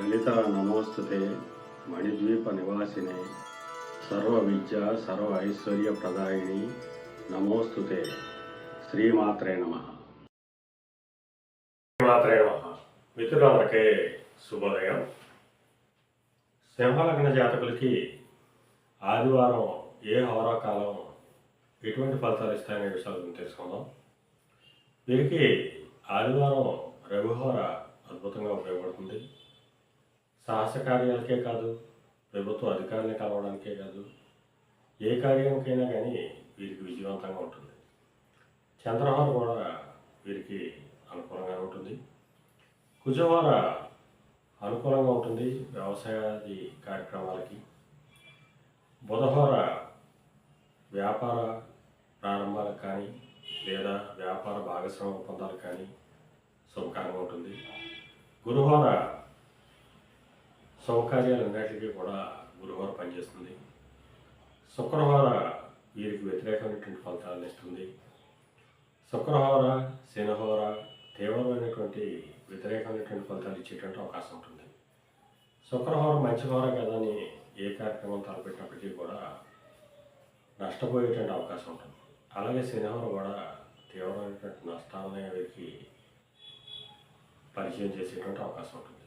లలిత నమోస్తుతే మణిద్వీప నివాసినే. సర్వ విద్య సర్వ ఐశ్వర్య ప్రదాయిని నమోస్తుతే శ్రీమాత్రే నమ. శ్రీమాత్రే నమ. మిత్రులందరికీ శుభోదయం. సింహలగ్న జాతకులకి ఆదివారం ఏ హోరాకాలం ఎటువంటి ఫలితాలు ఇస్తాయనే విషయాల గురించి తెలుసుకుందాం. వీరికి ఆదివారం రఘుహోర అద్భుతంగా ఉపయోగపడుతుంది. సాహస కార్యాలకే కాదు ప్రభుత్వ అధికారులను కలవడానికే కాదు ఏ కార్యానికైనా కానీ వీరికి విజయవంతంగా ఉంటుంది. చంద్రహార కూడా వీరికి అనుకూలంగా ఉంటుంది. కుజవార అనుకూలంగా ఉంటుంది వ్యవసాయాది కార్యక్రమాలకి. బుధవార వ్యాపార ప్రారంభాలకు కానీ లేదా వ్యాపార భాగస్వామ్య ఒప్పందాలకు కానీ శుభకరంగా ఉంటుంది. గురువార సౌకర్యాలు సౌకర్యాలన్నిటికీ కూడా గురువార పనిచేస్తుంది. శుక్రవార వీరికి వ్యతిరేకమైనటువంటి ఫలితాలను ఇస్తుంది. శుక్రవార శనివార తీవ్రమైనటువంటి వ్యతిరేకమైనటువంటి ఫలితాలు ఇచ్చేటువంటి అవకాశం ఉంటుంది. శుక్రవారం మంచి వార కదా అని ఏ కార్యక్రమం తలపెట్టినప్పటికీ కూడా నష్టపోయేటువంటి అవకాశం ఉంటుంది. అలాగే శనివారం కూడా తీవ్రమైనటువంటి నష్టాలని వీరికి పరిచయం చేసేటువంటి అవకాశం ఉంటుంది.